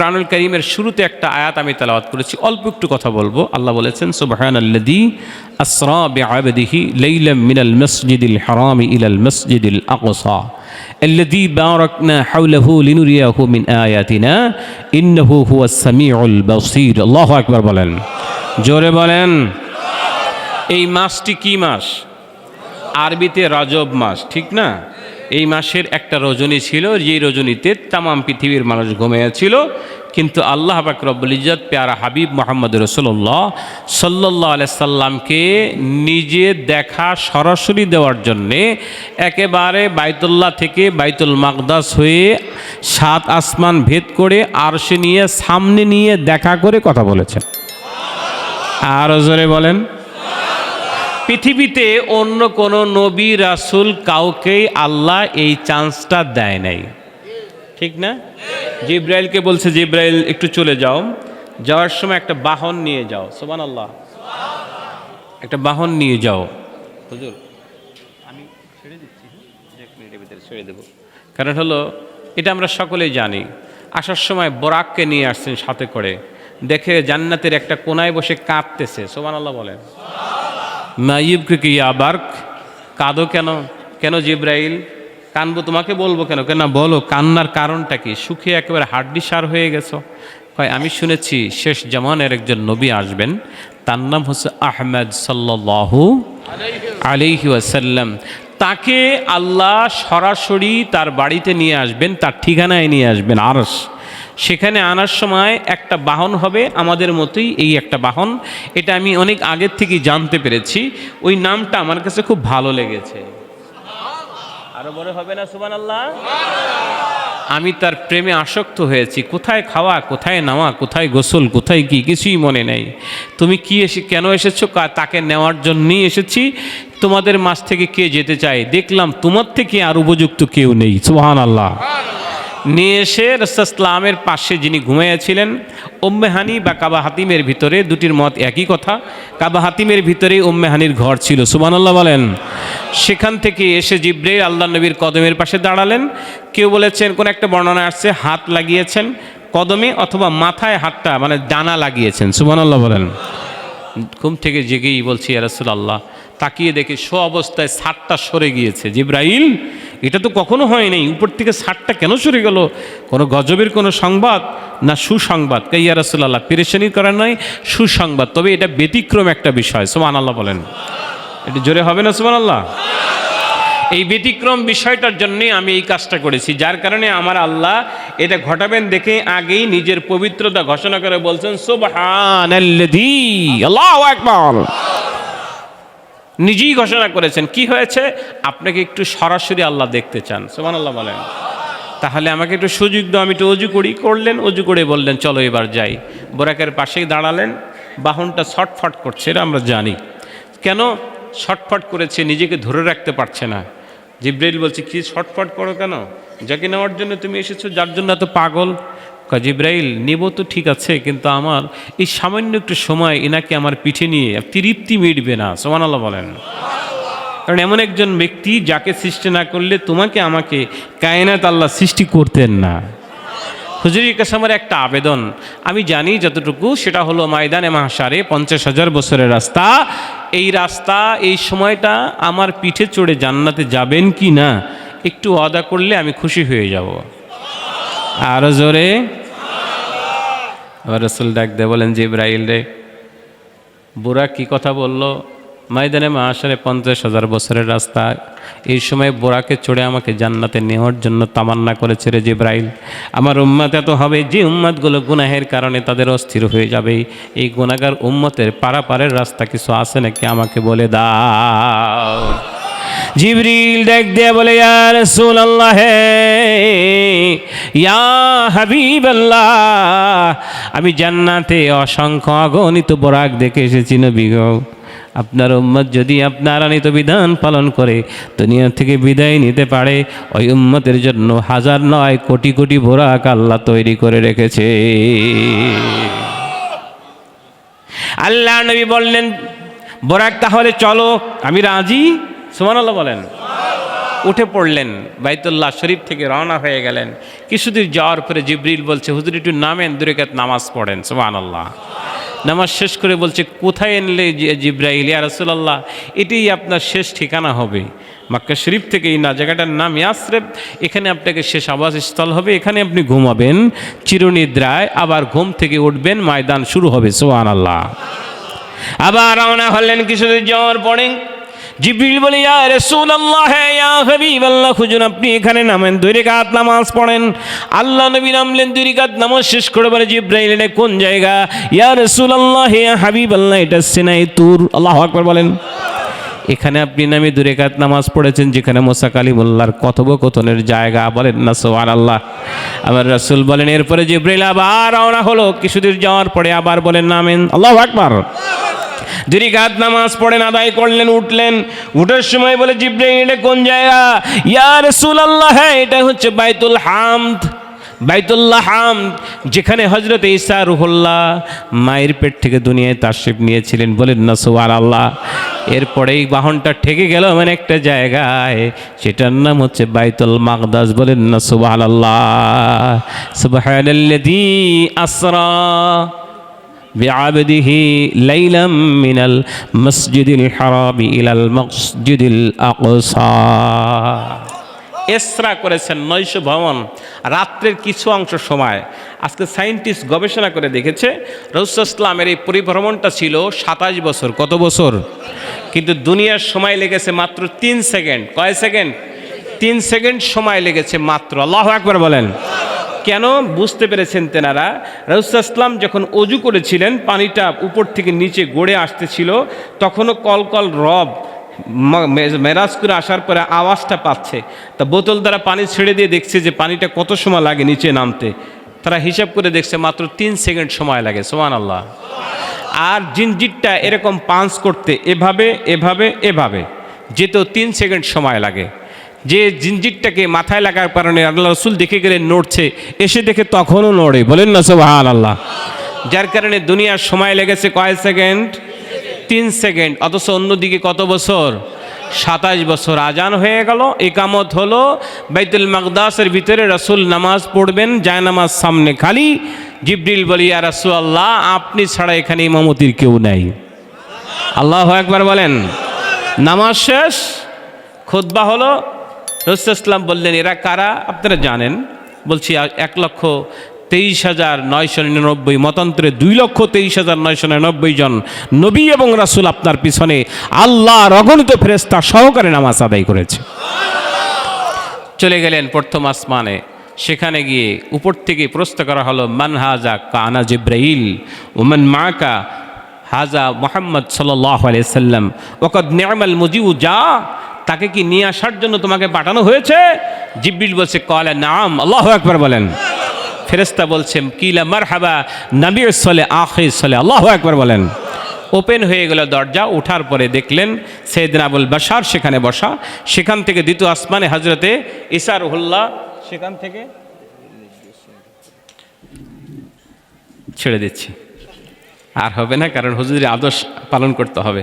প্রাণুল করিমের শুরুতে একটা আয়াত আমি তেলাওয়াত করেছি অল্প একটু কথা বলবো আল্লাহ বলেছেন সুবহান আল্লাদি আসরা বিআবদিহি লাইলাম মিনাল মসজিদিল হারামি ইলাল মসজিদিল আকসা الذي باركنا حوله لنريه من آياتنا إنه هو السميع البصير الله أكبر বলেন জোরে বলেন এই মাসটি কি মাস আরবিতে রজব মাস ঠিক না এই মাসের একটা রজনী ছিল যে রজনীতে তামাম পৃথিবীর মানুষ ঘুমিয়েছিল। কিন্তু আল্লাহ পাক রব্বুল ইজ্জত, পেয়ারা হাবিব মোহাম্মদ রসুল্লাহ সাল্লাহ সাল্লামকে নিজে দেখা সরাসরি দেওয়ার জন্যে একেবারে বাইতুল্লাহ থেকে বাইতুল মাকদাস হয়ে সাত আসমান ভেদ করে আরশে নিয়ে, সামনে নিয়ে দেখা করে কথা বলেছেন। আরও জোরে বলেন। পৃথিবীতে অন্য কোনো নবী, রাসুল কাউকেই আল্লাহ এই চান্সটা দেয় নাই। ঠিক না? জিব্রাইলকে বলছে, জিব্রাইল, একটু চলে যাও। যাওয়ার সময় একটা বাহন নিয়ে যাও। সোমান আল্লাহ একটা বাহন নিয়ে যাও। হুজুর, আমি ছেড়ে দিচ্ছি? এক মিনিটের ভিতরে ছেড়ে দেবো। কারণ হলো, এটা আমরা সকলেই জানি। আসার সময় বরাককে নিয়ে আসছেন সাথে করে। দেখে জান্নাতের একটা কোনায় বসে কাঁদতেছে। সোমান আল্লাহ বলেন। নাইবকে কি আবার কাঁদো কেন? কেন জিব্রাইল? কানবো, তোমাকে বলব কেন? কেন বলো, কান্নার কারণটা কি? সুখে একেবারে হাড্ডি সার হয়ে গেছো। কয়, আমি শুনেছি শেষ জামানের একজন নবী আসবেন। তার নাম হচ্ছে আহমেদ সাল্লাহু আলিহি ওয়াসাল্লাম। তাকে আল্লাহ সরাসরি তার বাড়িতে নিয়ে আসবেন, তার ঠিকানায় নিয়ে আসবেন আরস সেখানে আনার সময় একটা বাহন হবে, আমাদের মতোই এই একটা বাহন। এটা আমি অনেক আগের থেকেই জানতে পেরেছি। ওই নামটা আমার কাছে খুব ভালো লেগেছে। আরও বড় হবে না সুবান আল্লাহ আমি তার প্রেমে আসক্ত হয়েছি। কোথায় খাওয়া, কোথায় নাওয়া কোথায় গোসল, কোথায় কি, কিছুই মনে নেই। তুমি কি এসে, কেন এসেছ? তাকে নেওয়ার জন্যই এসেছি। তোমাদের মাছ থেকে কে যেতে চায়? দেখলাম তোমার থেকে আর উপযুক্ত কেউ নেই সুহান আল্লাহ নিয়ে এসে রসালামের পাশে যিনি ঘুমাইয়াছিলেন ওম্মেহানি বা কাবা হাতিমের ভিতরে দুটির মত একই কথা। কাবা হাতিমের ভিতরে ওম্মেহানির ঘর ছিল, সুবহানাল্লাহ বলেন। সেখান থেকে এসে জিব্রে আল্লাহ নবীর কদমের পাশে দাঁড়ালেন। কেউ বলেছেন, কোন একটা বর্ণনা আসছে, হাত লাগিয়েছেন, কদমে অথবা মাথায় হাতটা মানে ডানা লাগিয়েছেন। সুবহানাল্লাহ বলেন। ঘুম থেকে জেগেই বলছি রাসুল আল্লাহ তাকিয়ে দেখে শো অবস্থায় ছাদটা সরে গিয়েছে। জিব্রাইল, এটা তো কখনো হয় নাই উপর থেকে ছাদটা কেন সরে গেল? কোনো গজবের কোনো সংবাদ না সুসংবাদ? কাইয়া রাসুল আল্লাহ পেরেশানি করার নয় সুসংবাদ। তবে এটা ব্যতিক্রম একটা বিষয় সোমান আল্লাহ বলেন। এটা জোরে হবে না সোমান আল্লাহ এই ব্যতিক্রম বিষয়টার জন্যে আমি এই কাজটা করেছি। যার কারণে আমার আল্লাহ এটা ঘটাবেন দেখে আগেই নিজের পবিত্রতা ঘোষণা করে বলছেন সুবহানাল্লাযী আল্লাহু আকবার। নিজেই ঘোষণা করেছেন, কি হয়েছে? আপনাকে একটু সরাসরি আল্লাহ দেখতে চান। সোমান আল্লাহ বলেন। তাহলে আমাকে একটু সুযোগ দাও, আমি একটু অজু করি। করলেন, অজু করে বললেন, চলো এবার যাই। বোরাকের পাশেই দাঁড়ালেন। বাহনটা ছটফট করছে, এটা আমরা জানি। কেন ছটফট করেছে, নিজেকে ধরে রাখতে পারছে না। জিব্রাইল বলছে, কি ছটফট করো কেন? যাকে নেওয়ার জন্য তুমি এসেছ, যার জন্য এত পাগল? কয়, জিব্রাইল নিব তো ঠিক আছে কিন্তু আমার এই সামান্য একটু সময় এনাকে আমার পিঠে নিয়ে তৃপ্তি মিটবে না সোমান আল্লাহ বলেন। কারণ এমন একজন ব্যক্তি যাকে সৃষ্টি না করলে তোমাকে আমাকে কায়নাত আল্লাহ সৃষ্টি করতেন না। হুজুরির কাছে আমার একটা আবেদন। আমি জানি যতটুকু সেটা হলো ময়দানে মাহাসারে পঞ্চাশ হাজার বছরের রাস্তা। এই রাস্তা এই সময়টা আমার পিঠে চড়ে জান্নাতে যাবেন কি না একটু অদা করলে আমি খুশি হয়ে যাব। আরও জোরে। আবার রসুল ডাক দে বলেন ইব্রাহিল রে, বুড়া কি কথা বলল? ময়দানে মাহাসারে পঞ্চাশ হাজার বছরের রাস্তা। এই সময় বোরাকে চড়ে আমাকে জান্নাতে নেওয়ার জন্য তামান্না করেছে রে জিব্রাইল। আমার উম্মাত এত হবে, যে উম্মাদগুলো গুনাহের কারণে তাদের অস্থির হয়ে যাবে। এই গুণাগার উম্মতের পারাপারের রাস্তা কিছু আছে নাকি আমাকে বলে দাও। জিবরিল দেখ দিয়ে বলে, ইয়া রাসূলুল্লাহ, হে, ইয়া হাবিবাল্লাহ, আমি জান্নাতে অসংখ্য অগণিত বরাক দেখে এসেছি নবী আপনার উম্মত যদি আপনার আনিত বিধান পালন করে, দুনিয়া থেকে বিদায় নিতে পারে, ওই উম্মতের জন্য হাজার নয় কোটি কোটি বোরাক আল্লাহ তৈরি করে রেখেছে। আল্লাহ নবী বললেন, বোরাক তাহলে চলো, আমি রাজি? সুমান আল্লাহ বলেন, উঠে পড়লেন, বাইতুল্লাহ শরীফ থেকে রওনা হয়ে গেলেন। কিছুদূর যাওয়ার পরে জিব্রিল বলছে, হুজুর, একটু নামেন দুরেকাত নামাজ পড়েন। সোহান আল্লাহ নামাজ শেষ করে বলছে, কোথায় এনলে জি- জিব্রাইল? ইয়া রাসূলুল্লাহ, এটাই আপনার শেষ ঠিকানা হবে। মাক্কা শরীফ থেকে এই না, জায়গাটার নাম ইয়াসরেব। এখানে আপনাকে শেষ আবাসস্থল হবে, এখানে আপনি ঘুমাবেন। চিরনিদ্রায় আবার ঘুম থেকে উঠবেন, ময়দান শুরু হবে। সোহান আল্লাহ আবার রওনা হলেন কিছুদিন যাওয়ার পরে জিব্রিল বলে, ইয়া রাসূলুল্লাহ, ইয়া হাবিবাল্লাহ খুঁজুন আপনি এখানে নামেন, দুই রাকাত নামাজ পড়েন। আল্লাহ নবী নামলেন, দুই রাকাত নামাজ শেষ করে বলে, জিব্রাইল, এটা কোন জায়গা? ইয়া রাসূলুল্লাহ, ইয়া হাবিবাল্লাহ, এটা সিনাই তুর। আল্লাহু আকবার বলেন। এখানে আপনি নামে দুই রাকাত নামাজ পড়েছেন, যেখানে মোসা কালিমুল্লাহর কথোপকথনের জায়গা বলেন না সোহান আল্লাহ আবার রাসূল বলেন, এরপরে জিব্রাইল আবার রওনা হলো। কিছুদূর যাওয়ার পরে আবার বলেন, নামেন। আল্লাহু আকবার। দিরিঘাত নামাজ পড়েন, আদায় করলেন, উঠলেন। উঠার সময় বলে জিব্রাইল, এটা কোন জায়গা? ইয়া রাসূলুল্লাহ হ্যাঁ এটা হচ্ছে বাইতুল হামদ। বাইতুল্লাহ হামদ, যেখানে হজরত ঈসা রুহুল্লাহ মায়ের পেট থেকে দুনিয়ায় তাশরিফ নিয়েছিলেন বলেন না সুবহান আল্লাহ এরপরে এই বাহনটা ঠেকে গেল মানে একটা জায়গায় সেটার নাম হচ্ছে বাইতুল মাকদাস বলেন না সুবহান আল্লাহ সুবহানাল্লাযী আসরা। بعبده ليلا من المسجد الحرام إلى المسجد الأقصى এসরা করেছেন নৈশ ভ্রমণ রাত্রের কিছু অংশ সময় আজকে সায়েন্টিস্ট গবেষণা করে দেখেছে রৌসালামের এই পরিভ্রমণটা ছিল সাতাশ বছর কত বছর কিন্তু দুনিয়ার সময় লেগেছে মাত্র তিন সেকেন্ড কয় সেকেন্ড তিন সেকেন্ড সময় লেগেছে মাত্র আল্লাহ একবার বলেন কেন বুঝতে পেরেছেন তেনারা? রৌসালাম যখন অজু করেছিলেন, পানিটা উপর থেকে নিচে গড়ে আসতেছিল, তখনও কলকল রব মেরাজ করে আসার পরে আওয়াজটা পাচ্ছে। তা বোতল দ্বারা পানি ছেড়ে দিয়ে দেখছে যে পানিটা কত সময় লাগে নিচে নামতে। তারা হিসাব করে দেখছে মাত্র তিন সেকেন্ড সময় লাগে সোমান আল্লাহ আর জিনজিটটা এরকম পাঞ্চ করতে এভাবে এভাবে এভাবে, যেতেও তিন সেকেন্ড সময় লাগে। যে জিনজিটটাকে মাথায় লাগার কারণে আল্লাহ রসুল দেখে গেলে নড়ছে, এসে দেখে তখনও নড়ে। বলেন না সোহান আল্লাহ যার কারণে দুনিয়ার সময় লেগেছে কয় সেকেন্ড? তিন সেকেন্ড। অথচ অন্যদিকে কত বছর? সাতাশ বছর। আজান হয়ে গেল, একামত হলো, বাইতুল মাকদাসের ভিতরে রসুল নামাজ পড়বেন যায় নামাজ সামনে খালি। জিব্রিল বলি আর রসুল আল্লাহ আপনি ছাড়া এখানে ইমামতির কেউ নাই। আল্লাহ একবার বলেন। নামাজ শেষ খুদ্া হলো রসুলাম বললেন, এরা কারা? আপনারা জানেন। বলছি এক লক্ষ তেইশ হাজার নয়শো নিরানব্বই, মতান্তরে দুই লক্ষ তেইশ হাজার নয়শো নিরানব্বই জন নবী এবং রাসুল আপনার পিছনে আল্লাহ অগণিত ফেরেস্তা সহকারে নামাজ আদায় করেছে। চলে গেলেন প্রথম আসমানে। সেখানে গিয়ে উপর থেকে প্রশ্ন করা হলো, মান হাজা কানা জিব্রাইল? ওমান মাকা? হাজা মোহাম্মদ সাল্লাহ সাল্লাম? ওকদ নিয়ামাল মুজিউ? যা তাকে কি নিয়ে আসার জন্য তোমাকে পাঠানো হয়েছে? জিব্রিল বলছে, কলে নাম। আল্লাহ একবার বলেন। ফেরেস্তা বলছে, কিলা মার হাবা নবীর সলে আখে সলে। আল্লাহ একবার বলেন। ওপেন হয়ে গেল দরজা ওঠার পরে দেখলেন সৈয়দিন আবুল বাসার সেখানে বসা। সেখান থেকে দ্বিতীয় আসমানে হজরতে ইসার উল্লাহ সেখান থেকে ছেড়ে দিচ্ছি। আর হবে না, কারণ হুজুরের আদর্শ পালন করতে হবে।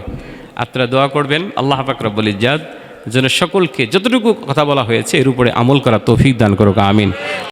আপনারা দোয়া করবেন, আল্লাহ পাকরব্বুল ইজাদ যেন সকলকে যতটুকু কথা বলা হয়েছে এর উপরে আমল করা তৌফিক দান করুক আমিন।